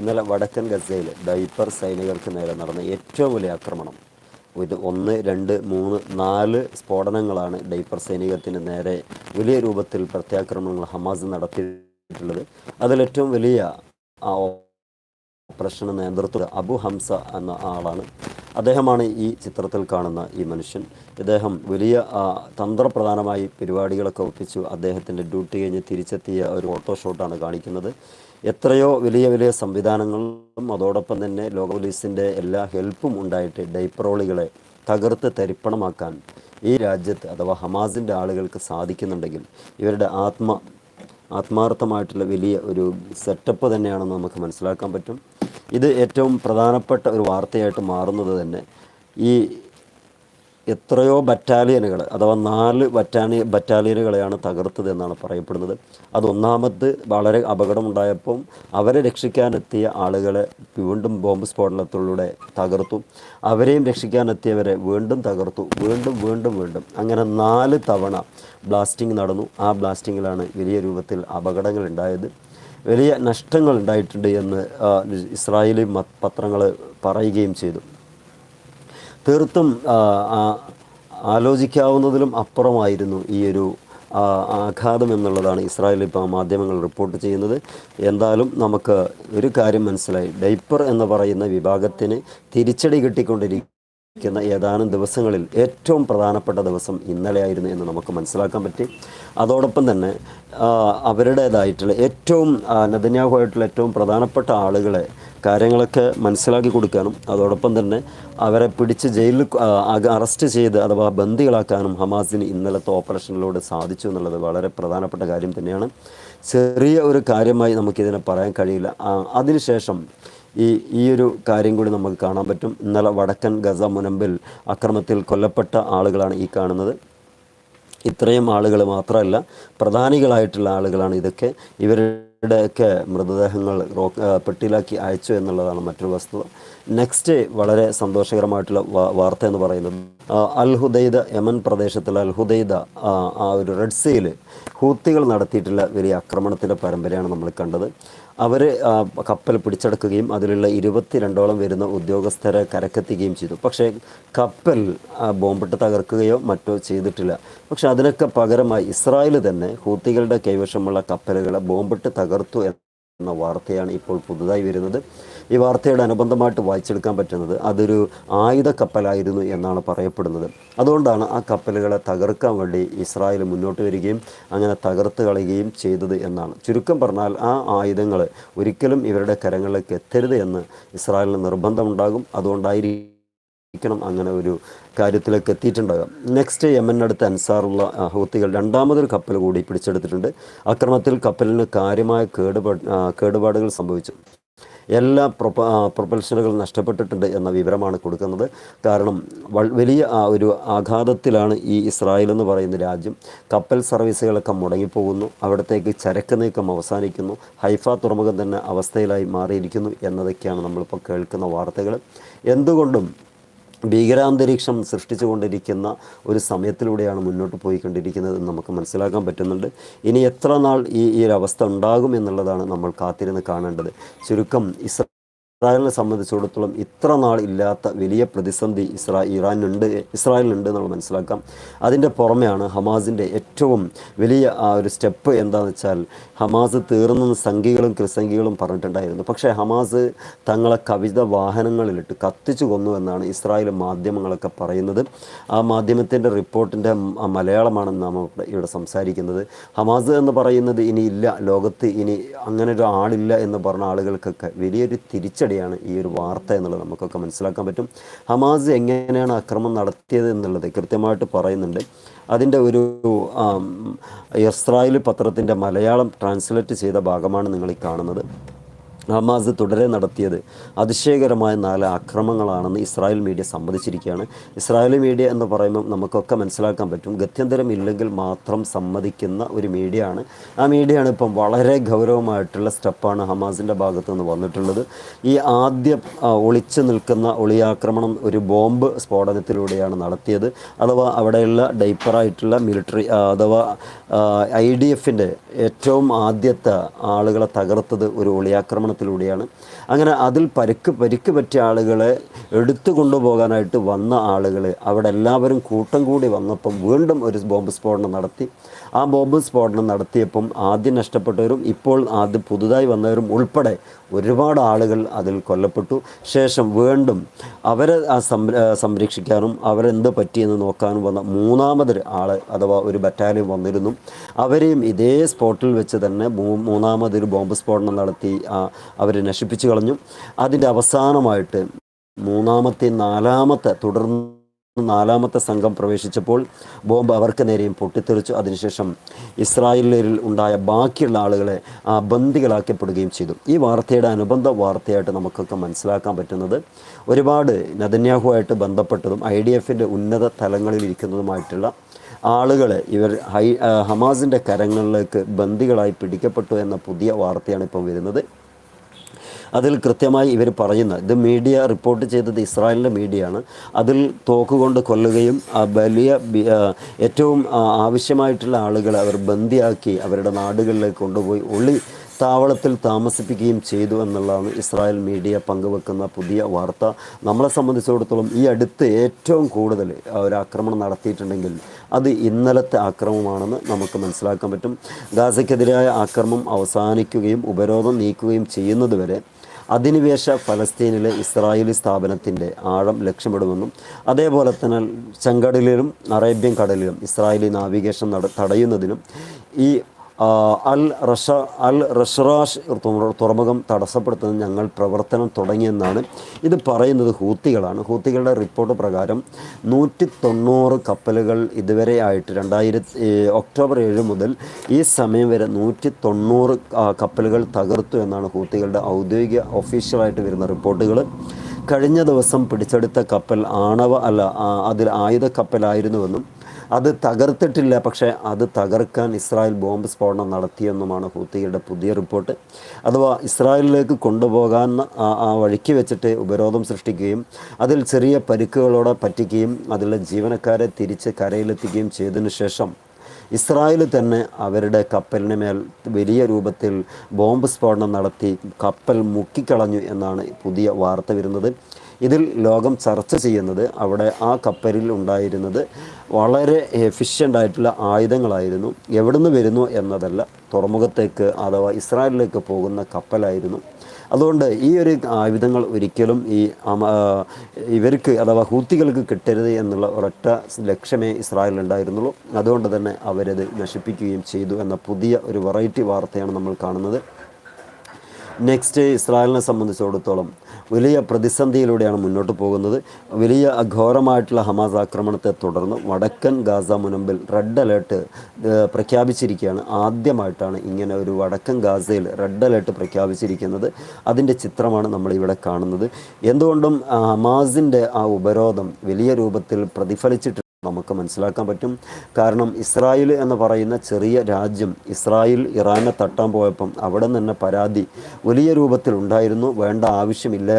ഇന്നലെ വടക്കൻ ഗസയിൽ ഡൈപ്പർ സൈനികർക്ക് നേരെ നടന്ന ഏറ്റവും വലിയ ആക്രമണം. ഇത് ഒന്ന് രണ്ട് മൂന്ന് നാല് സ്ഫോടനങ്ങളാണ് ഡൈപ്പർ സൈനികത്തിന് നേരെ വലിയ രൂപത്തിൽ പ്രത്യാക്രമണങ്ങൾ ഹമാസ് നടത്തിയിട്ടുള്ളത്. അതിലേറ്റവും വലിയ ആ ഓപ്പറേഷന് നേതൃത്വം അബു ഹംസ എന്ന ആളാണ്. അദ്ദേഹമാണ് ഈ ചിത്രത്തിൽ കാണുന്ന ഈ മനുഷ്യൻ. ഇദ്ദേഹം വലിയ തന്ത്രപ്രധാനമായി പരിപാടികളൊക്കെ ഒപ്പിച്ചു അദ്ദേഹത്തിന്റെ ഡ്യൂട്ടി കഴിഞ്ഞ് തിരിച്ചെത്തിയ ഒരു ഫോട്ടോഷോട്ടാണ് കാണിക്കുന്നത്. എത്രയോ വലിയ വലിയ സംവിധാനങ്ങളും അതോടൊപ്പം തന്നെ ലോക പോലീസിന്റെ എല്ലാ ഹെൽപ്പും ഉണ്ടായിട്ട് ഡൈപ്രോളികളെ തകർത്ത് തരിപ്പണമാക്കാൻ ഈ രാജ്യത്ത് അഥവാ ഹമാസിന്റെ ആളുകൾക്ക് സാധിക്കുന്നുണ്ടെങ്കിൽ ഇവരുടെ ആത്മ ആത്മാർത്ഥമായിട്ടുള്ള വലിയ ഒരു സെറ്റപ്പ് തന്നെയാണെന്ന് നമുക്ക് മനസ്സിലാക്കാൻ പറ്റും. ഇത് ഏറ്റവും പ്രധാനപ്പെട്ട ഒരു വാർത്തയായിട്ട് മാറുന്നത് തന്നെ ഈ എത്രയോ ബറ്റാലിയനുകൾ അഥവാ നാല് ബറ്റാലി ബറ്റാലിയനുകളെയാണ് തകർത്തത് എന്നാണ് പറയപ്പെടുന്നത്. അത് ഒന്നാമത് വളരെ അപകടമുണ്ടായപ്പം അവരെ രക്ഷിക്കാനെത്തിയ ആളുകളെ വീണ്ടും ബോംബ് സ്ഫോടനത്തിലൂടെ തകർത്തു. അവരെയും രക്ഷിക്കാനെത്തിയവരെ വീണ്ടും തകർത്തു. വീണ്ടും വീണ്ടും വീണ്ടും. അങ്ങനെ നാല് തവണ ബ്ലാസ്റ്റിംഗ് നടന്നു. ആ ബ്ലാസ്റ്റിങ്ങിലാണ് വലിയ രൂപത്തിൽ അപകടങ്ങൾ ഉണ്ടായത് വലിയ നഷ്ടങ്ങൾ ഉണ്ടായിട്ടുണ്ട് എന്ന് ഇസ്രായേലി പത്രങ്ങൾ പറയുകയും ചെയ്തു. തീർത്തും ആലോചിക്കാവുന്നതിലും അപ്പുറമായിരുന്നു ഈ ഒരു ആഘാതം എന്നുള്ളതാണ് ഇസ്രായേൽ ഇപ്പോൾ മാധ്യമങ്ങൾ റിപ്പോർട്ട് ചെയ്യുന്നത്. എന്തായാലും നമുക്ക് ഒരു കാര്യം മനസ്സിലായി. ഡൈപ്പർ എന്ന് പറയുന്ന വിഭാഗത്തിന് തിരിച്ചടി കിട്ടിക്കൊണ്ടിരിക്കുന്ന ഏതാനും ദിവസങ്ങളിൽ ഏറ്റവും പ്രധാനപ്പെട്ട ദിവസം ഇന്നലെയായിരുന്നു എന്ന് നമുക്ക് മനസ്സിലാക്കാൻ പറ്റി. അതോടൊപ്പം തന്നെ അവരുടേതായിട്ടുള്ള ഏറ്റവും നദന്യാഹുമായിട്ടുള്ള ഏറ്റവും പ്രധാനപ്പെട്ട ആളുകളെ കാര്യങ്ങളൊക്കെ മനസ്സിലാക്കി കൊടുക്കാനും അതോടൊപ്പം തന്നെ അവരെ പിടിച്ച് ജയിലിൽ അറസ്റ്റ് ചെയ്ത് അഥവാ ബന്ദികളാക്കാനും ഹമാസിന് ഇന്നലത്തെ ഓപ്പറേഷനിലൂടെ സാധിച്ചു എന്നുള്ളത് വളരെ പ്രധാനപ്പെട്ട കാര്യം തന്നെയാണ്. ചെറിയ ഒരു കാര്യമായി നമുക്കിതിനെ പറയാൻ കഴിയില്ല. അതിനുശേഷം ഈ ഈ ഒരു കാര്യം കൂടി നമുക്ക് കാണാൻ പറ്റും. ഇന്നലെ വടക്കൻ ഗസ മുനമ്പിൽ അക്രമത്തിൽ കൊല്ലപ്പെട്ട ആളുകളാണ് ഈ കാണുന്നത്. ഇത്രയും ആളുകൾ മാത്രമല്ല പ്രധാനികളായിട്ടുള്ള ആളുകളാണ് ഇതൊക്കെ. ഇവരുടെയൊക്കെ മൃതദേഹങ്ങൾ റോ പെട്ടിയിലാക്കി അയച്ചു എന്നുള്ളതാണ് മറ്റൊരു വസ്തുത. നെക്സ്റ്റ് വളരെ സന്തോഷകരമായിട്ടുള്ള വാർത്ത എന്ന് പറയുന്നത് അൽഹുദൈദ അൽ ഹുദൈദ യമൻ പ്രദേശത്തുള്ള അൽഹുദൈദ ആ ഒരു റെഡ് സീയിൽ ഹൂത്തികൾ നടത്തിയിട്ടുള്ള വലിയ ആക്രമണത്തിന്റെ പരമ്പരയാണ് നമ്മൾ കണ്ടത്. അവർ കപ്പൽ പിടിച്ചെടുക്കുകയും അതിലുള്ള ഇരുപത്തിരണ്ടോളം വരുന്ന ഉദ്യോഗസ്ഥരെ കരക്കെത്തിക്കുകയും ചെയ്തു. പക്ഷേ കപ്പൽ ബോംബിട്ട് തകർക്കുകയോ മറ്റോ ചെയ്തിട്ടില്ല. പക്ഷെ അതിനൊക്കെ പകരമായി ഇസ്രായേൽ തന്നെ ഹൂത്തികളുടെ കൈവശമുള്ള കപ്പലുകളെ ബോംബിട്ട് തകർത്തു എന്ന വാർത്തയാണ് ഇപ്പോൾ പുതുതായി വരുന്നത്. ഈ വാർത്തയുടെ അനുബന്ധമായിട്ട് വായിച്ചെടുക്കാൻ പറ്റുന്നത് അതൊരു ആയുധ കപ്പലായിരുന്നു എന്നാണ് പറയപ്പെടുന്നത്. അതുകൊണ്ടാണ് ആ കപ്പലുകളെ തകർക്കാൻ വേണ്ടി ഇസ്രായേൽ മുന്നോട്ട് വരികയും അങ്ങനെ തകർത്ത് കളയുകയും ചെയ്തത് എന്നാണ്. ചുരുക്കം പറഞ്ഞാൽ ആ ആയുധങ്ങൾ ഒരിക്കലും ഇവരുടെ കരങ്ങളിലേക്ക് എത്തരുത് എന്ന് ഇസ്രായേലിന് നിർബന്ധമുണ്ടാകും. അതുകൊണ്ടായിരിക്കും ക്കണം അങ്ങനെ ഒരു കാര്യത്തിലേക്ക് എത്തിയിട്ടുണ്ടാകാം. നെക്സ്റ്റ് യമനടുത്ത് അൻസാറുള്ള ഹൗത്തികൾ രണ്ടാമതൊരു കപ്പൽ കൂടി പിടിച്ചെടുത്തിട്ടുണ്ട്. അക്രമത്തിൽ കപ്പലിന് കാര്യമായ കേടുപാട് കേടുപാടുകൾ സംഭവിച്ചു. എല്ലാ പ്രൊപ്പ പ്രൊപ്പൽഷനുകൾ നഷ്ടപ്പെട്ടിട്ടുണ്ട് എന്ന വിവരമാണ് കൊടുക്കുന്നത്. കാരണം വലിയ ഒരു ആഘാതത്തിലാണ് ഈ ഇസ്രായേൽ എന്ന് പറയുന്ന രാജ്യം. കപ്പൽ സർവീസുകളൊക്കെ മുടങ്ങിപ്പോകുന്നു. അവിടത്തേക്ക് ചരക്ക് നീക്കം അവസാനിക്കുന്നു. ഹൈഫ തുറമുഖം തന്നെ അവസ്ഥയിലായി മാറിയിരിക്കുന്നു എന്നതൊക്കെയാണ് നമ്മളിപ്പോൾ കേൾക്കുന്ന വാർത്തകൾ. എന്തുകൊണ്ടും ഭീകരാന്തരീക്ഷം സൃഷ്ടിച്ചുകൊണ്ടിരിക്കുന്ന ഒരു സമയത്തിലൂടെയാണ് മുന്നോട്ട് പോയിക്കൊണ്ടിരിക്കുന്നത് എന്ന് നമുക്ക് മനസ്സിലാക്കാൻ പറ്റുന്നുണ്ട്. ഇനി എത്ര നാൾ ഈ ഈ ഒരു അവസ്ഥ ഉണ്ടാകും എന്നുള്ളതാണ് നമ്മൾ കാത്തിരുന്ന് കാണേണ്ടത്. ചുരുക്കം ഇസ്രാ ഇസ്രായേലിനെ സംബന്ധിച്ചിടത്തോളം ഇത്ര നാൾ ഇല്ലാത്ത വലിയ പ്രതിസന്ധി ഇസ്രാ ഇറാനുണ്ട് ഇസ്രായേലിനുണ്ട് നമ്മൾ മനസ്സിലാക്കാം. അതിന്റെ പുറമെയാണ് ഹമാസിന്റെ ഏറ്റവും വലിയ ആ ഒരു സ്റ്റെപ്പ് എന്താണെന്ന് വെച്ചാൽ ഹമാസ് തീർന്നെന്ന് സംഘികളും ക്രിസംഖികളും പറഞ്ഞിട്ടുണ്ടായിരുന്നു. പക്ഷേ ഹമാസ് തങ്ങളെ കവിത വാഹനങ്ങളിലിട്ട് കത്തിച്ചു കൊന്നു എന്നാണ് ഇസ്രായേൽ മാധ്യമങ്ങളൊക്കെ പറയുന്നത്. ആ മാധ്യമത്തിന്റെ റിപ്പോർട്ടിന്റെ മലയാളമാണ് നാം ഇവിടെ സംസാരിക്കുന്നത്. ഹമാസ് എന്ന് പറയുന്നത് ഇനി ഇല്ല ലോകത്ത് ഇനി അങ്ങനെ ഒരു ആളില്ല എന്ന് പറഞ്ഞ ആളുകൾക്കൊക്കെ വലിയൊരു തിരിച്ചടിയാണ് ഈ ഒരു വാർത്ത എന്നുള്ളത് നമുക്കൊക്കെ മനസ്സിലാക്കാൻ പറ്റും. ഹമാസ് എങ്ങനെയാണ് അക്രമം നടത്തിയത് എന്നുള്ളത് കൃത്യമായിട്ട് പറയുന്നുണ്ട്. അതിന്റെ ഒരു ഇസ്രായേൽ പത്രത്തിന്റെ മലയാളം ട്രാൻസ്ലേറ്റ് ചെയ്ത ഭാഗമാണ് നിങ്ങൾ ഈ കാണുന്നത്. ഹമാസ് തുടരെ നടത്തിയത്. അതിശയകരമായ നാല് അക്രമങ്ങളാണെന്ന് ഇസ്രായേൽ മീഡിയ സമ്മതിച്ചിരിക്കുകയാണ്. ഇസ്രായേൽ മീഡിയ എന്ന് പറയുമ്പോൾ നമുക്കൊക്കെ മനസ്സിലാക്കാൻ പറ്റും. ഗത്യന്തരം ഇല്ലെങ്കിൽ മാത്രം സമ്മതിക്കുന്ന ഒരു മീഡിയ ആണ് ആ മീഡിയയാണ് ഇപ്പം വളരെ ഗൗരവമായിട്ടുള്ള സ്റ്റെപ്പാണ് ഹമാസിന്റെ ഭാഗത്തു നിന്ന് വന്നിട്ടുള്ളത്. ഈ ആദ്യ ഒളിച്ചു നിൽക്കുന്ന ഒളിയാക്രമണം ഒരു ബോംബ് സ്ഫോടനത്തിലൂടെയാണ് നടത്തിയത്. അഥവാ അവിടെയുള്ള ഡൈപ്പറായിട്ടുള്ള മിലിറ്ററി അഥവാ ഐ ഡി എഫിന്റെ ഏറ്റവും ആദ്യത്തെ ആളുകളെ തകർത്തത് ഒരു ഒളിയാക്രമണം ആക്രമണത്തിലൂടെയാണ് അങ്ങനെ അതിൽ പരിക്ക് പരിക്ക് പറ്റിയ ആളുകളെ എടുത്തു കൊണ്ടുപോകാനായിട്ട് വന്ന ആളുകൾ അവിടെ എല്ലാവരും കൂട്ടം കൂടി വന്നപ്പം വീണ്ടും ഒരു ബോംബ് സ്ഫോടനം നടത്തി. ആ ബോംബ് സ്ഫോടനം നടത്തിയപ്പം ആദ്യം നഷ്ടപ്പെട്ടവരും ഇപ്പോൾ ആദ്യം പുതുതായി വന്നവരും ഉൾപ്പെടെ ഒരുപാട് ആളുകൾ അതിൽ കൊല്ലപ്പെട്ടു. ശേഷം വീണ്ടും അവരെ ആ സംര സംരക്ഷിക്കാനും അവരെന്ത് പറ്റിയെന്ന് നോക്കാനും വന്ന മൂന്നാമതൊരു ആൾ അഥവാ ഒരു ബറ്റാലിയൻ വന്നിരുന്നു. അവരെയും ഇതേ സ്പോട്ടിൽ വെച്ച് തന്നെ മൂന്നാമതൊരു ബോംബ് സ്ഫോടനം നടത്തി. അവർ നശിപ്പിച്ചു കളഞ്ഞു. അതിന്റെ അവസാനമായിട്ട് മൂന്നാമത്തെ നാലാമത്തെ തുടർന്ന് നാലാമത്തെ സംഘം പ്രവേശിച്ചപ്പോൾ ബോംബ് അവർക്ക് നേരെയും പൊട്ടിത്തെറിച്ചു. അതിനുശേഷം ഇസ്രായേലിൽ ഉണ്ടായ ബാക്കിയുള്ള ആളുകളെ ആ, ബന്ദികളാക്കപ്പെടുകയും ചെയ്തു. ഈ വാർത്തയുടെ അനുബന്ധ വാർത്തയായിട്ട് നമുക്കൊക്കെ മനസ്സിലാക്കാൻ പറ്റുന്നത് ഒരുപാട് നദന്യാഹുവായിട്ട് ബന്ധപ്പെട്ടതും ഐ ഡി എഫിന്റെ ഉന്നത തലങ്ങളിൽ ഇരിക്കുന്നതുമായിട്ടുള്ള ആളുകളെ ഇവർ ഹൈ ഹമാസിന്റെ കരങ്ങളിലേക്ക് ബന്ദികളായി പിടിക്കപ്പെട്ടു എന്ന പുതിയ വാർത്തയാണ് ഇപ്പം വരുന്നത്. അതിൽ കൃത്യമായി ഇവർ പറയുന്ന. ഇത് മീഡിയ റിപ്പോർട്ട് ചെയ്തത് ഇസ്രായേലിന്റെ മീഡിയയാണ്. അതിൽ തോക്കുകൊണ്ട് കൊല്ലുകയും വലിയ ഏറ്റവും ആവശ്യമായിട്ടുള്ള ആളുകളെ അവർ ബന്ദിയാക്കി അവരുടെ നാടുകളിലേക്ക് കൊണ്ടുപോയി ഒളി താവളത്തിൽ താമസിപ്പിക്കുകയും ചെയ്തു എന്നുള്ളതാണ് ഇസ്രായേൽ മീഡിയ പങ്കുവെക്കുന്ന പുതിയ വാർത്ത. നമ്മളെ സംബന്ധിച്ചിടത്തോളം ഈ അടുത്ത് ഏറ്റവും കൂടുതൽ ഒരു ആക്രമണം നടത്തിയിട്ടുണ്ടെങ്കിൽ അത് ഇന്നലത്തെ ആക്രമമാണെന്ന് നമുക്ക് മനസ്സിലാക്കാൻ പറ്റും. ഗാസയ്ക്കെതിരായ ആക്രമം അവസാനിക്കുകയും ഉപരോധം നീക്കുകയും ചെയ്യുന്നതുവരെ അധിനിവേശ ഫലസ്തീനിലെ ഇസ്രായേലി സ്ഥാപനത്തിന്റെ ആഴം ലക്ഷ്യമിടുമെന്നും അതേപോലെ തന്നെ ചെങ്കടലിലും അറേബ്യൻ കടലിലും ഇസ്രായേലി നാവിഗേഷൻ തടയുന്നതിനും ഈ അൽ റസ അൽ റഷറാഷ് തുറ- തുറമുഖം തടസ്സപ്പെടുത്തുന്ന ഞങ്ങൾ പ്രവർത്തനം തുടങ്ങിയെന്നാണ് ഇത് പറയുന്നത് ഹൂത്തികളാണ്. ഹൂത്തികളുടെ റിപ്പോർട്ട് പ്രകാരം നൂറ്റി തൊണ്ണൂറ് കപ്പലുകൾ ഇതുവരെ ആയിട്ട് രണ്ടായിരത്തി ഒക്ടോബർ ഏഴ് മുതൽ ഈ സമയം വരെ നൂറ്റി തൊണ്ണൂറ് കപ്പലുകൾ തകർത്തു എന്നാണ് ഹൂത്തികളുടെ ഔദ്യോഗിക ഒഫീഷ്യലായിട്ട് വരുന്ന റിപ്പോർട്ടുകൾ. കഴിഞ്ഞ ദിവസം പിടിച്ചെടുത്ത കപ്പൽ ആണവ അല്ല അതിൽ ആയുധ കപ്പലായിരുന്നുവെന്നും അത് തകർത്തിട്ടില്ല പക്ഷേ അത് തകർക്കാൻ ഇസ്രായേൽ ബോംബ് സ്ഫോടനം നടത്തിയെന്നുമാണ് ഹൂത്തിയുടെ പുതിയ റിപ്പോർട്ട്. അഥവാ ഇസ്രായേലിലേക്ക് കൊണ്ടുപോകാൻ ആ വഴിക്ക് വെച്ചിട്ട് ഉപരോധം സൃഷ്ടിക്കുകയും അതിൽ ചെറിയ പരിക്കുകളോടെ പറ്റിക്കുകയും അതിലെ ജീവനക്കാരെ തിരിച്ച് കരയിലെത്തിക്കുകയും ചെയ്തതിന് ശേഷം ഇസ്രായേൽ തന്നെ അവരുടെ കപ്പലിന് മേൽ വലിയ രൂപത്തിൽ ബോംബ് സ്ഫോടനം നടത്തി കപ്പൽ മുക്കിക്കളഞ്ഞു എന്നാണ് പുതിയ വാർത്ത വരുന്നത്. ഇതിൽ ലോകം ചർച്ച ചെയ്യുന്നത് അവിടെ ആ കപ്പലിൽ ഉണ്ടായിരുന്നത് വളരെ എഫിഷ്യന്റ് ആയിട്ടുള്ള ആയുധങ്ങളായിരുന്നു. എവിടുന്ന് വരുന്നു എന്നതല്ല തുറമുഖത്തേക്ക് അഥവാ ഇസ്രായേലിലേക്ക് പോകുന്ന കപ്പലായിരുന്നു. അതുകൊണ്ട് ഈ ഒരു ആയുധങ്ങൾ ഒരിക്കലും ഈ ഇവർക്ക് അഥവാ ഹൂത്തികൾക്ക് കിട്ടരുത് എന്നുള്ള ഒരൊറ്റ ലക്ഷ്യമേ ഇസ്രായേൽ ഉണ്ടായിരുന്നുള്ളൂ അതുകൊണ്ട് തന്നെ അവരത് നശിപ്പിക്കുകയും ചെയ്തു എന്ന പുതിയ ഒരു വെറൈറ്റി വാർത്തയാണ് നമ്മൾ കാണുന്നത്. നെക്സ്റ്റ് ഇസ്രായേലിനെ സംബന്ധിച്ചിടത്തോളം വലിയ പ്രതിസന്ധിയിലൂടെയാണ് മുന്നോട്ട് പോകുന്നത്. വലിയ അഘോരമായിട്ടുള്ള ഹമാസ് ആക്രമണത്തെ തുടർന്ന് വടക്കൻ ഗാസ മുനമ്പിൽ റെഡ് അലേർട്ട് പ്രഖ്യാപിച്ചിരിക്കുകയാണ്. ആദ്യമായിട്ടാണ് ഇങ്ങനെ ഒരു വടക്കൻ ഗാസയിൽ റെഡ് അലേർട്ട് പ്രഖ്യാപിച്ചിരിക്കുന്നത്. അതിന്റെ ചിത്രമാണ് നമ്മളിവിടെ കാണുന്നത്. എന്തുകൊണ്ടും ഹമാസിന്റെ ആ ഉപരോധം വലിയ രൂപത്തിൽ പ്രതിഫലിച്ചിട്ട് നമുക്ക് മനസ്സിലാക്കാൻ പറ്റും. കാരണം ഇസ്രായേൽ എന്ന് പറയുന്ന ചെറിയ രാജ്യം ഇസ്രായേൽ ഇറാനെ തട്ടാൻ പോയപ്പം അവിടെ നിന്ന് പരാതി വലിയ രൂപത്തിൽ ഉണ്ടായിരുന്നു. വേണ്ട ആവശ്യമില്ല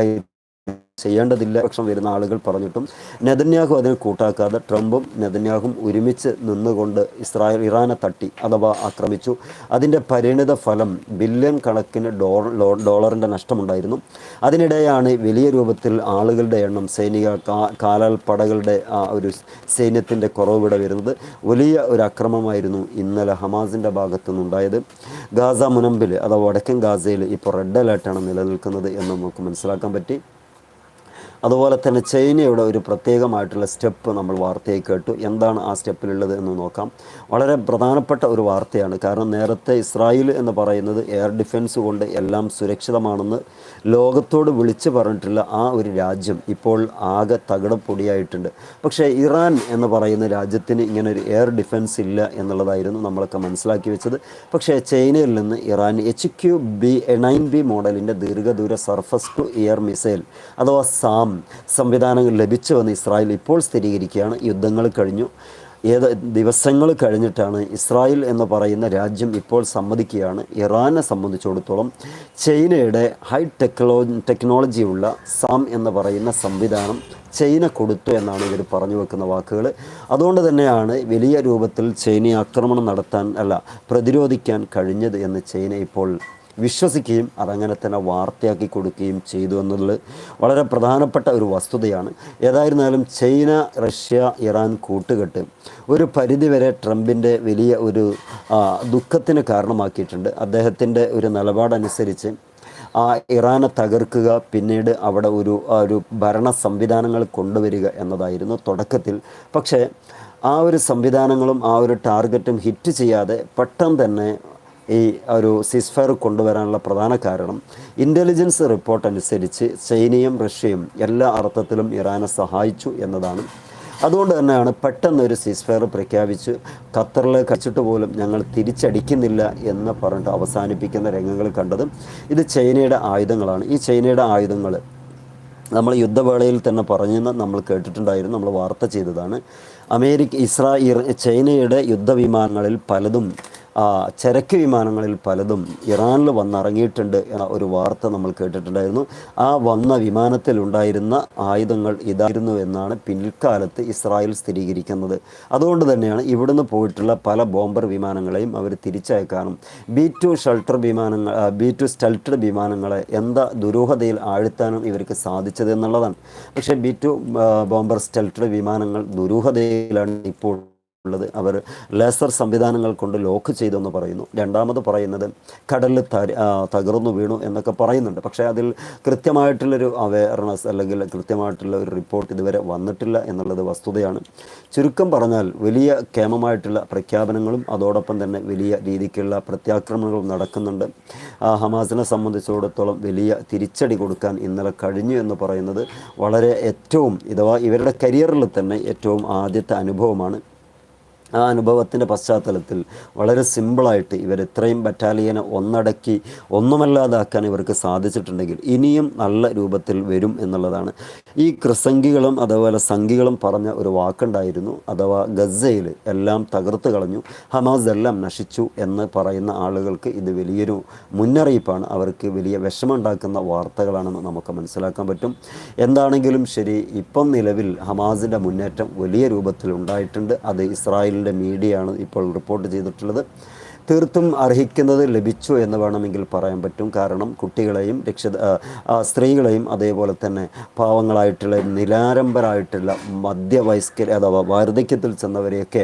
ചെയ്യേണ്ടതില്ല. പക്ഷം വരുന്ന ആളുകൾ പറഞ്ഞിട്ടും നെതന്യാഹു അതിനെ കൂട്ടാക്കാതെ ട്രംപും നെതന്യാഹും ഒരുമിച്ച് നിന്നുകൊണ്ട് ഇസ്രായേൽ ഇറാനെ തട്ടി അഥവാ ആക്രമിച്ചു. അതിന്റെ പരിണിത ഫലം ബില്യൺ കണക്കിന് ഡോളർ ഡോളറിന്റെ നഷ്ടമുണ്ടായിരുന്നു. അതിനിടെയാണ് വലിയ രൂപത്തിൽ ആളുകളുടെ എണ്ണം സൈനിക കാ- പടകളുടെ ആ ഒരു സൈന്യത്തിന്റെ കുറവിടെ വരുന്നത് വലിയ ഒരു അക്രമമായിരുന്നു ഇന്നലെ ഹമാസിന്റെ ഭാഗത്തു നിന്നുണ്ടായത് ഗാസ മുനമ്പിൽ അഥവാ വടക്കൻ ഗാസയിൽ ഇപ്പോൾ റെഡ് അലേർട്ടാണ് നിലനിൽക്കുന്നത് എന്ന് നമുക്ക് മനസ്സിലാക്കാൻ പറ്റി. അതുപോലെ തന്നെ ചൈനയുടെ ഒരു പ്രത്യേകമായിട്ടുള്ള സ്റ്റെപ്പ് നമ്മൾ വാർത്തയായി കേട്ടു. എന്താണ് ആ സ്റ്റെപ്പിലുള്ളത് എന്ന് നോക്കാം. വളരെ പ്രധാനപ്പെട്ട ഒരു വാർത്തയാണ്. കാരണം നേരത്തെ ഇസ്രായേൽ എന്ന് പറയുന്നത് എയർ ഡിഫൻസ് കൊണ്ട് എല്ലാം സുരക്ഷിതമാണെന്ന് ലോകത്തോട് വിളിച്ചു പറഞ്ഞിട്ടുള്ള ആ ഒരു രാജ്യം ഇപ്പോൾ ആകെ തകിടപ്പൊടിയായിട്ടുണ്ട്. പക്ഷേ ഇറാൻ എന്ന് പറയുന്ന രാജ്യത്തിന് ഇങ്ങനെ ഒരു എയർ ഡിഫൻസ് ഇല്ല എന്നുള്ളതായിരുന്നു നമ്മളൊക്കെ മനസ്സിലാക്കി വെച്ചത്. പക്ഷേ ചൈനയിൽ നിന്ന് Iran H Q B nine B മോഡലിന്റെ ദീർഘദൂര സർഫസ് ടു എയർ മിസൈൽ അഥവാ സാം സംവിധാനങ്ങൾ ലഭിച്ചുവെന്ന് ഇസ്രായേൽ ഇപ്പോൾ സ്ഥിരീകരിക്കുകയാണ്. യുദ്ധങ്ങൾ കഴിഞ്ഞു. ഏത് ദിവസങ്ങൾ കഴിഞ്ഞിട്ടാണ് ഇസ്രായേൽ എന്ന് പറയുന്ന രാജ്യം ഇപ്പോൾ സമ്മതിക്കുകയാണ്. ഇറാനെ സംബന്ധിച്ചിടത്തോളം ചൈനയുടെ ഹൈ ടെക്നോ ടെക്നോളജിയുള്ള സാം എന്ന് പറയുന്ന സംവിധാനം ചൈന കൊടുത്തു എന്നാണ് ഇവർ പറഞ്ഞു വെക്കുന്ന വാക്കുകൾ. അതുകൊണ്ട് തന്നെയാണ് വലിയ രൂപത്തിൽ ചൈനയെ ആക്രമണം നടത്താൻ അല്ല പ്രതിരോധിക്കാൻ കഴിഞ്ഞത് എന്ന് ചൈന ഇപ്പോൾ വിശ്വസിക്കുകയും അതങ്ങനെ തന്നെ വാർത്തയാക്കി കൊടുക്കുകയും ചെയ്തു എന്നുള്ളത് വളരെ പ്രധാനപ്പെട്ട ഒരു വസ്തുതയാണ്. ഏതായിരുന്നാലും ചൈന റഷ്യ ഇറാൻ കൂട്ടുകെട്ട് ഒരു പരിധിവരെ ട്രംപിന്റെ വലിയ ഒരു ദുഃഖത്തിന് കാരണമാക്കിയിട്ടുണ്ട്. അദ്ദേഹത്തിന്റെ ഒരു നിലപാടനുസരിച്ച് ആ ഇറാനെ തകർക്കുക പിന്നീട് അവിടെ ഒരു ഒരു ഭരണ സംവിധാനങ്ങൾ കൊണ്ടുവരിക എന്നതായിരുന്നു തുടക്കത്തിൽ. പക്ഷേ ആ ഒരു സംവിധാനങ്ങളും ആ ഒരു ടാർഗറ്റും ഹിറ്റ് ചെയ്യാതെ പെട്ടെന്ന് തന്നെ ഈ ഒരു സിസ്ഫയർ കൊണ്ടുവരാനുള്ള പ്രധാന കാരണം ഇന്റലിജൻസ് റിപ്പോർട്ട് അനുസരിച്ച് ചൈനയും റഷ്യയും എല്ലാ അർത്ഥത്തിലും ഇറാനെ സഹായിച്ചു എന്നതാണ്. അതുകൊണ്ട് തന്നെയാണ് പെട്ടെന്ന് ഒരു സീസ്ഫയർ പ്രഖ്യാപിച്ച് ഖത്തറിലെ കച്ചിട്ട് പോലും ഞങ്ങൾ തിരിച്ചടിക്കുന്നില്ല എന്ന് പറഞ്ഞിട്ട് അവസാനിപ്പിക്കുന്ന രംഗങ്ങൾ കണ്ടത് ഇത് ചൈനയുടെ ആയുധങ്ങളാണ്. ഈ ചൈനയുടെ ആയുധങ്ങൾ നമ്മൾ യുദ്ധവേളയിൽ തന്നെ പറഞ്ഞെന്ന് നമ്മൾ കേട്ടിട്ടുണ്ടായിരുന്നു നമ്മൾ വാർത്ത ചെയ്തതാണ്. അമേരിക്ക ഇസ്രായേൽ ചൈനയുടെ യുദ്ധവിമാനങ്ങളിൽ പലതും ചരക്ക് വിമാനങ്ങളിൽ പലതും ഇറാനിൽ വന്നിറങ്ങിയിട്ടുണ്ട് എന്ന ഒരു വാർത്ത നമ്മൾ കേട്ടിട്ടുണ്ടായിരുന്നു. ആ വന്ന വിമാനത്തിലുണ്ടായിരുന്ന ആയുധങ്ങൾ ഇതായിരുന്നു എന്നാണ് പിൽക്കാലത്ത് ഇസ്രായേൽ സ്ഥിരീകരിക്കുന്നത്. അതുകൊണ്ട് തന്നെയാണ് ഇവിടുന്ന് പോയിട്ടുള്ള പല ബോംബർ വിമാനങ്ങളെയും അവർ തിരിച്ചയക്കാനും ബി ടു ഷെൽട്ടർ വിമാനങ്ങൾ ബി ടു സ്റ്റെൽറ്റഡ് വിമാനങ്ങളെ എന്താ ദുരൂഹതയിൽ ആഴ്ത്താനും ഇവർക്ക് സാധിച്ചത് എന്നുള്ളതാണ്. പക്ഷേ ബി ടു ബോംബർ സ്റ്റെൽറ്റഡ് വിമാനങ്ങൾ ദുരൂഹതയിലാണ് ഇപ്പോൾ ഉള്ളത്. അവർ ലേസർ സംവിധാനങ്ങൾ കൊണ്ട് ലോക്ക് ചെയ്തെന്ന് പറയുന്നു. രണ്ടാമത് പറയുന്നത് കടലിൽ തരി തകർന്നു വീണു എന്നൊക്കെ പറയുന്നുണ്ട്. പക്ഷേ അതിൽ കൃത്യമായിട്ടുള്ളൊരു അവയർനെസ് അല്ലെങ്കിൽ കൃത്യമായിട്ടുള്ള ഒരു റിപ്പോർട്ട് ഇതുവരെ വന്നിട്ടില്ല എന്നുള്ളത് വസ്തുതയാണ്. ചുരുക്കം പറഞ്ഞാൽ വലിയ കേമമായിട്ടുള്ള പ്രഖ്യാപനങ്ങളും അതോടൊപ്പം തന്നെ വലിയ രീതിക്കുള്ള പ്രത്യാക്രമണങ്ങളും നടക്കുന്നുണ്ട്. ഹമാസിനെ സംബന്ധിച്ചിടത്തോളം വലിയ തിരിച്ചടി കൊടുക്കാൻ ഇന്നലെ കഴിഞ്ഞു എന്ന് പറയുന്നത് വളരെ ഏറ്റവും ഇഥവാ ഇവരുടെ കരിയറിൽ തന്നെ ഏറ്റവും ആദ്യത്തെ അനുഭവമാണ്. ആ അനുഭവത്തിന്റെ പശ്ചാത്തലത്തിൽ വളരെ സിമ്പിളായിട്ട് ഇവർ ഇത്രയും ബറ്റാലിയനെ ഒന്നടക്കി ഒന്നുമല്ലാതാക്കാൻ ഇവർക്ക് സാധിച്ചിട്ടുണ്ടെങ്കിൽ ഇനിയും നല്ല രൂപത്തിൽ വരും എന്നുള്ളതാണ്. ഈ ക്രിസംഖികളും അതേപോലെ സംഘികളും പറഞ്ഞ ഒരു വാക്കുണ്ടായിരുന്നു. അഥവാ ഗസയിൽ എല്ലാം തകർത്ത് കളഞ്ഞു ഹമാസ് എല്ലാം നശിച്ചു എന്ന് പറയുന്ന ആളുകൾക്ക് ഇത് വലിയൊരു മുന്നറിയിപ്പാണ്. അവർക്ക് വലിയ വിഷമമുണ്ടാക്കുന്ന വാർത്തകളാണെന്ന് നമുക്ക് മനസ്സിലാക്കാൻ പറ്റും. എന്താണെങ്കിലും ശരി ഇപ്പം നിലവിൽ ഹമാസിന്റെ മുന്നേറ്റം വലിയ രൂപത്തിൽ ഉണ്ടായിട്ടുണ്ട്. അത് ഇസ്രായേലിന്റെ മീഡിയയാണ് ഇപ്പോൾ റിപ്പോർട്ട് ചെയ്തിട്ടുള്ളത്. തീർത്തും അർഹിക്കുന്നത് ലഭിച്ചു എന്ന് വേണമെങ്കിൽ പറയാൻ പറ്റും. കാരണം കുട്ടികളെയും ആ, സ്ത്രീകളെയും അതേപോലെ തന്നെ പാവങ്ങളായിട്ടുള്ള നിലാരംബരായിട്ടുള്ള മധ്യവയസ്കർ അഥവാ വാർദ്ധക്യത്തിൽ ചെന്നവരെയൊക്കെ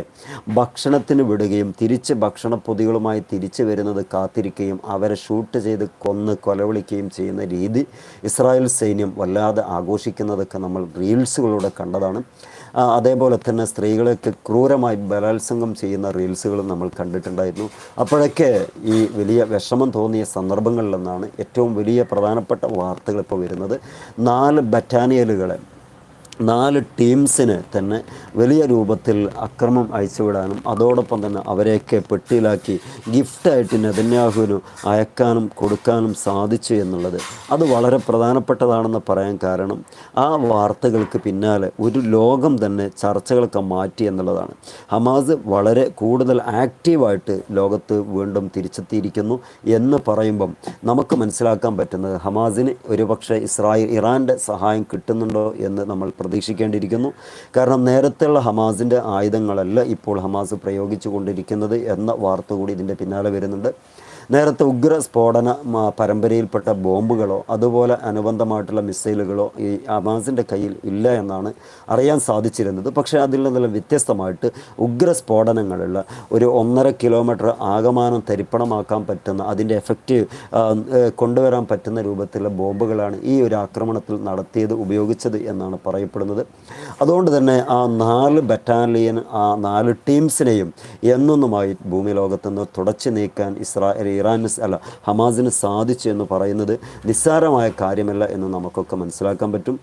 ഭക്ഷണത്തിന് വിടുകയും തിരിച്ച് ഭക്ഷണപ്പൊതികളുമായി തിരിച്ചു വരുന്നത് കാത്തിരിക്കുകയും അവരെ ഷൂട്ട് ചെയ്ത് കൊന്ന് കൊലവിളിക്കുകയും ചെയ്യുന്ന രീതി ഇസ്രായേൽ സൈന്യം വല്ലാതെ ആഘോഷിക്കുന്നതൊക്കെ നമ്മൾ റീൽസുകളിലൂടെ കണ്ടതാണ്. അതേപോലെ തന്നെ സ്ത്രീകളെയൊക്കെ ക്രൂരമായി ബലാത്സംഗം ചെയ്യുന്ന റീൽസുകളും നമ്മൾ കണ്ടിട്ടുണ്ടായിരുന്നു. അപ്പോഴൊക്കെ ഈ വലിയ വിഷമം തോന്നിയ സന്ദർഭങ്ങളിലൊന്നാണ് ഏറ്റവും വലിയ പ്രധാനപ്പെട്ട വാർത്തകൾ ഇപ്പോൾ വരുന്നത്. നാല് ബറ്റാനിയലുകളെ നാല് ടീംസിന് തന്നെ വലിയ രൂപത്തിൽ അക്രമം അയച്ചുവിടാനും അതോടൊപ്പം തന്നെ അവരെയൊക്കെ പെട്ടിയിലാക്കി ഗിഫ്റ്റായിട്ട് നെതന്യാഹുവിന് അയക്കാനും കൊടുക്കാനും സാധിച്ചു എന്നുള്ളത്. അത് വളരെ പ്രധാനപ്പെട്ടതാണെന്ന് പറയാൻ കാരണം ആ വാർത്തകൾക്ക് പിന്നാലെ ഒരു ലോകം തന്നെ ചർച്ചകളൊക്കെ മാറ്റി എന്നുള്ളതാണ്. ഹമാസ് വളരെ കൂടുതൽ ആക്റ്റീവായിട്ട് ലോകത്ത് വീണ്ടും തിരിച്ചെത്തിയിരിക്കുന്നു എന്ന് പറയുമ്പം നമുക്ക് മനസ്സിലാക്കാൻ പറ്റുന്നത് ഹമാസിന് ഒരുപക്ഷെ ഇസ്രായേൽ ഇറാന്റെ സഹായം കിട്ടുന്നുണ്ടോ എന്ന് നമ്മൾ പ്രതീക്ഷിക്കേണ്ടിയിരിക്കുന്നു. കാരണം നേരത്തെയുള്ള ഹമാസിന്റെ ആയുധങ്ങളല്ല ഇപ്പോൾ ഹമാസ് പ്രയോഗിച്ചു കൊണ്ടിരിക്കുന്നത് എന്ന വാർത്ത കൂടി ഇതിന്റെ പിന്നാലെ വരുന്നുണ്ട്. നേരത്തെ ഉഗ്ര സ്ഫോടന പരമ്പരയിൽപ്പെട്ട ബോംബുകളോ അതുപോലെ അനുബന്ധമായിട്ടുള്ള മിസൈലുകളോ ഈ ഹമാസിന്റെ കയ്യിൽ ഇല്ല എന്നാണ് അറിയാൻ സാധിച്ചിരുന്നത്. പക്ഷേ അതിൽ നിന്നെല്ലാം വ്യത്യസ്തമായിട്ട് ഉഗ്ര സ്ഫോടനങ്ങളുള്ള ഒരു ഒന്നര കിലോമീറ്റർ ആകമാനം തരിപ്പണമാക്കാൻ പറ്റുന്ന അതിന്റെ എഫക്റ്റ് കൊണ്ടുവരാൻ പറ്റുന്ന രൂപത്തിലുള്ള ബോംബുകളാണ് ഈ ഒരു ആക്രമണത്തിൽ നടത്തിയത് ഉപയോഗിച്ചത് എന്നാണ് പറയപ്പെടുന്നത്. അതുകൊണ്ട് തന്നെ ആ നാല് ബറ്റാലിയൻ ആ നാല് ടീംസിനെയും എന്നൊന്നുമായി ഭൂമി ലോകത്തുനിന്ന് തുടച്ചു നീക്കാൻ ഇസ്രായേൽ ഇറാന് അല്ല ഹമാസിന് സാധിച്ചു എന്ന് പറയുന്നത് നിസ്സാരമായ കാര്യമല്ല എന്ന് നമുക്കൊക്കെ മനസ്സിലാക്കാൻ പറ്റും.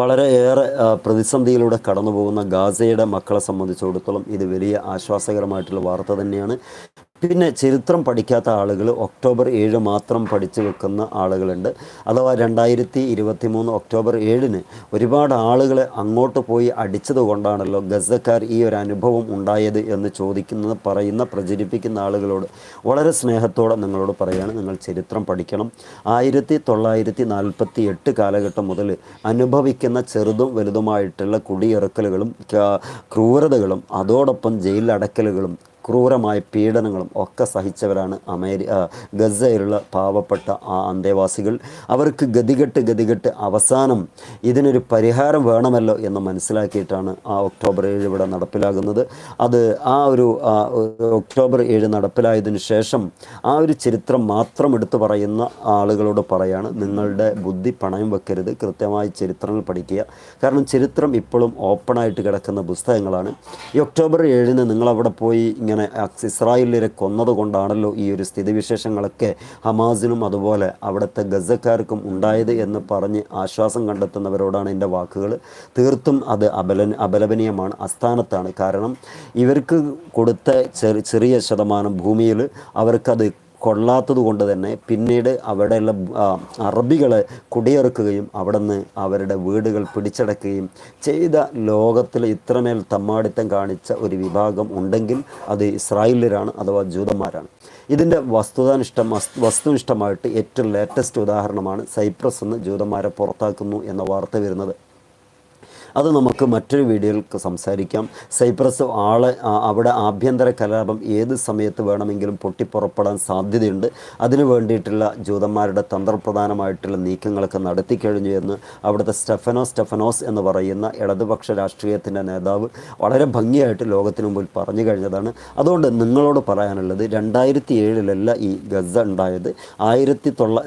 വളരെ ഏറെ പ്രതിസന്ധിയിലൂടെ കടന്നു പോകുന്ന ഗാസയുടെ മക്കളെ സംബന്ധിച്ചിടത്തോളം ഇത് വലിയ ആശ്വാസകരമായിട്ടുള്ള വാർത്ത തന്നെയാണ്. പിന്നെ ചരിത്രം പഠിക്കാത്ത ആളുകൾ ഒക്ടോബർ ഏഴ് മാത്രം പഠിച്ചു വെക്കുന്ന ആളുകളുണ്ട്. അഥവാ രണ്ടായിരത്തി ഇരുപത്തി മൂന്ന് ഒക്ടോബർ ഏഴിന് ഒരുപാട് ആളുകളെ അങ്ങോട്ട് പോയി അടിച്ചത് കൊണ്ടാണല്ലോ ഗസക്കാർ ഈ ഒരു അനുഭവം ഉണ്ടായത് എന്ന് ചോദിക്കുന്നത് പറയുന്ന പ്രചരിപ്പിക്കുന്ന ആളുകളോട് വളരെ സ്നേഹത്തോടെ നിങ്ങളോട് പറയുകയാണ് നിങ്ങൾ ചരിത്രം പഠിക്കണം. ആയിരത്തി തൊള്ളായിരത്തി നാൽപ്പത്തി എട്ട് കാലഘട്ടം മുതൽ അനുഭവിക്കുന്ന ചെറുതും വലുതുമായിട്ടുള്ള കുടിയിറക്കലുകളും ക്രൂരതകളും അതോടൊപ്പം ജയിലിലടക്കലുകളും ക്രൂരമായ പീഡനങ്ങളും ഒക്കെ സഹിച്ചവരാണ് അമേരി ഗസയിലുള്ള പാവപ്പെട്ട ആ അന്തേവാസികൾ. അവർക്ക് ഗതികെട്ട് ഗതികെട്ട് അവസാനം ഇതിനൊരു പരിഹാരം വേണമല്ലോ എന്ന് മനസ്സിലാക്കിയിട്ടാണ് ആ ഒക്ടോബർ ഏഴ് ഇവിടെ നടപ്പിലാകുന്നത്. അത് ആ ഒരു ഒക്ടോബർ ഏഴ് നടപ്പിലായതിനു ശേഷം ആ ഒരു ചരിത്രം മാത്രം എടുത്തു പറയുന്ന ആളുകളോട് പറയാണ് നിങ്ങളുടെ ബുദ്ധി പണയം വെക്കരുത് കൃത്യമായി ചരിത്രങ്ങൾ പഠിക്കുക. കാരണം ചരിത്രം ഇപ്പോഴും ഓപ്പണായിട്ട് കിടക്കുന്ന പുസ്തകങ്ങളാണ്. ഈ ഒക്ടോബർ ഏഴിന് നിങ്ങളവിടെ പോയി ഇങ്ങനെ അക്സ് ഇസ്രായേലിനെ കൊന്നത് കൊണ്ടാണല്ലോ ഈ ഒരു സ്ഥിതിവിശേഷങ്ങളൊക്കെ ഹമാസിനും അതുപോലെ അവിടുത്തെ ഗസക്കാർക്കും ഉണ്ടായത് എന്ന് പറഞ്ഞ് ആശ്വാസം കണ്ടെത്തുന്നവരോടാണ് എന്റെ വാക്കുകൾ. തീർത്തും അത് അപല അപലപനീയമാണ് അസ്ഥാനത്താണ്. കാരണം ഇവർക്ക് കൊടുത്ത ചെറിയ ശതമാനം ഭൂമിയിൽ അവർക്കത് കൊള്ളാത്തത് കൊണ്ട് തന്നെ പിന്നീട് അവിടെയുള്ള അറബികൾ കുടിയിറക്കുകയും അവിടെ നിന്ന് അവരുടെ വീടുകൾ പിടിച്ചടക്കുകയും ചെയ്ത ലോകത്തിൽ ഇത്രമേൽ തമ്മാടിത്തം കാണിച്ച ഒരു വിഭാഗം ഉണ്ടെങ്കിൽ അത് ഇസ്രായേലരാണ് അഥവാ ജൂതന്മാരാണ്. ഇതിന്റെ വസ്തുതാനിഷ്ടം വസ്- വസ്തുനിഷ്ഠമായിട്ട് ഏറ്റവും ലേറ്റസ്റ്റ് ഉദാഹരണമാണ് സൈപ്രസ് എന്ന് ജൂതന്മാരെ പുറത്താക്കുന്നു എന്ന വാർത്ത വരുന്നത്. അത് നമുക്ക് മറ്റൊരു വീഡിയോയിൽ സംസാരിക്കാം. സൈപ്രസ് ആളെ അവിടെ ആഭ്യന്തര കലാപം ഏത് സമയത്ത് വേണമെങ്കിലും പൊട്ടിപ്പുറപ്പെടാൻ സാധ്യതയുണ്ട്. അതിനു വേണ്ടിയിട്ടുള്ള ജൂതന്മാരുടെ തന്ത്രപ്രധാനമായിട്ടുള്ള നീക്കങ്ങളൊക്കെ നടത്തിക്കഴിഞ്ഞു എന്ന് അവിടുത്തെ സ്റ്റെഫനോ സ്റ്റെഫനോസ് എന്ന് പറയുന്ന ഇടതുപക്ഷ രാഷ്ട്രീയത്തിന്റെ നേതാവ് വളരെ ഭംഗിയായിട്ട് ലോകത്തിന് മുമ്പിൽ പറഞ്ഞു കഴിഞ്ഞതാണ്. അതുകൊണ്ട് നിങ്ങളോട് പറയാനുള്ളത് രണ്ടായിരത്തി ഏഴിലല്ല ഈ ഗസ ഉണ്ടായത് ആയിരത്തി തൊള്ള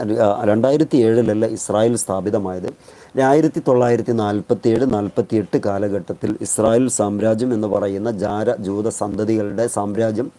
രണ്ടായിരത്തി ഏഴിലല്ല ഇസ്രായേൽ സ്ഥാപിതമായത്. ആയിരത്തി തൊള്ളായിരത്തി നാൽപ്പത്തി ഏഴ് നാൽപ്പത്തി എട്ട് കാലഘട്ടത്തിൽ ഇസ്രായേൽ സാമ്രാജ്യം എന്ന് പറയുന്ന ജാര ജൂത സന്തതികളുടെ സാമ്രാജ്യം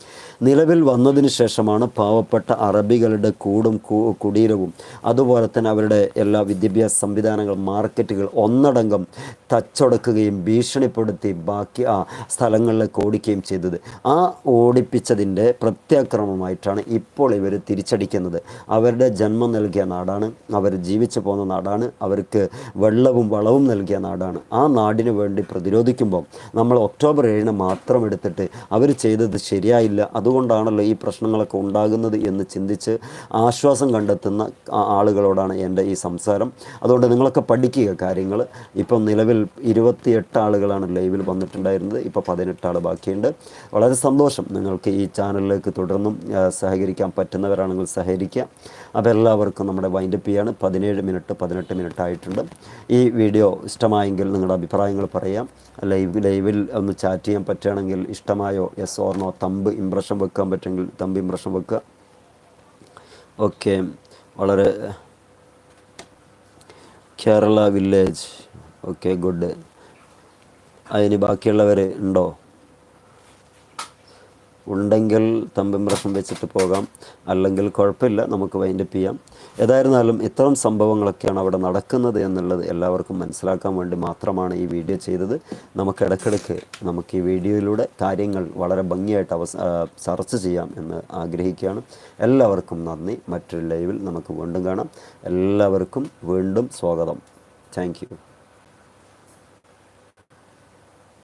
നിലവിൽ വന്നതിന് ശേഷമാണ് പാവപ്പെട്ട അറബികളുടെ കൂടും കുടീരവും അതുപോലെ തന്നെ അവരുടെ എല്ലാ വിദ്യാഭ്യാസ സംവിധാനങ്ങൾ മാർക്കറ്റുകൾ ഒന്നടങ്കം തച്ചൊടക്കുകയും ഭീഷണിപ്പെടുത്തി ബാക്കി ആ സ്ഥലങ്ങളിലേക്ക് ഓടിക്കുകയും ചെയ്തത്. ആ ഓടിപ്പിച്ചതിന്റെ പ്രത്യാക്രമമായിട്ടാണ് ഇപ്പോൾ ഇവർ തിരിച്ചടിക്കുന്നത്. അവരുടെ ജന്മം നൽകിയ നാടാണ് അവർ ജീവിച്ചു പോകുന്ന നാടാണ് അവർക്ക് വെള്ളവും വളവും നൽകിയ നാടാണ്. ആ നാടിന് വേണ്ടി പ്രതിരോധിക്കുമ്പോൾ നമ്മൾ ഒക്ടോബർ ഏഴിന് മാത്രം എടുത്തിട്ട് അവർ ചെയ്തത് ശരിയായില്ല. അതുകൊണ്ടാണല്ലോ ഈ പ്രശ്നങ്ങളൊക്കെ ഉണ്ടാകുന്നത് എന്ന് ചിന്തിച്ച് ആശ്വാസം കണ്ടെത്തുന്ന ആളുകളോടാണ് എന്റെ ഈ സംസാരം. അതുകൊണ്ട് നിങ്ങളൊക്കെ പഠിക്കുക കാര്യങ്ങൾ. ഇപ്പം നിലവിൽ ഇരുപത്തിയെട്ട് ആളുകളാണ് ലൈവിൽ വന്നിട്ടുണ്ടായിരുന്നത്. ഇപ്പോൾ പതിനെട്ട് ആൾ ബാക്കിയുണ്ട്. വളരെ സന്തോഷം നിങ്ങൾക്ക് ഈ ചാനലിലേക്ക് തുടർന്നും സഹകരിക്കാൻ പറ്റുന്നവരാണെങ്കിൽ സഹകരിക്കുക. അപ്പോൾ എല്ലാവർക്കും നമ്മുടെ വൈൻഡപ്പ് ചെയ്യാണ്. പതിനേഴ് മിനിറ്റ് പതിനെട്ട് മിനിറ്റ് ആയിട്ടുണ്ട്. ഈ വീഡിയോ ഇഷ്ടമായെങ്കിൽ നിങ്ങളുടെ അഭിപ്രായങ്ങൾ പറയാം. ലൈവ് ലൈവിൽ ഒന്ന് ചാറ്റ് ചെയ്യാൻ പറ്റുകയാണെങ്കിൽ ഇഷ്ടമായോ യെസ് ഓർണോ തമ്പ് ഇംപ്രഷൻ വെക്കാൻ പറ്റുമെങ്കിൽ തമ്പ് ഇംപ്രഷൻ വെക്കുക. ഓക്കെ വളരെ കേരള വില്ലേജ് ഓക്കെ ഗുഡ് അതിന് ബാക്കിയുള്ളവർ ഉണ്ടോ? ഉണ്ടെങ്കിൽ തമ്പിമ്പ്രഷം വെച്ചിട്ട് പോകാം. അല്ലെങ്കിൽ കുഴപ്പമില്ല നമുക്ക് വൈൻഡപ്പ് ചെയ്യാം. ഏതായിരുന്നാലും ഇത്തരം സംഭവങ്ങളൊക്കെയാണ് അവിടെ നടക്കുന്നത് എന്നുള്ളത് എല്ലാവർക്കും മനസ്സിലാക്കാൻ വേണ്ടി മാത്രമാണ് ഈ വീഡിയോ ചെയ്തത്. നമുക്ക് ഇടയ്ക്കിടയ്ക്ക് നമുക്ക് ഈ വീഡിയോയിലൂടെ കാര്യങ്ങൾ വളരെ ഭംഗിയായിട്ട് അവസ ചർച്ച ചെയ്യാം എന്ന് ആഗ്രഹിക്കുകയാണ്. എല്ലാവർക്കും നന്ദി. മറ്റൊരു ലൈവിൽ നമുക്ക് വീണ്ടും കാണാം. എല്ലാവർക്കും വീണ്ടും സ്വാഗതം. താങ്ക്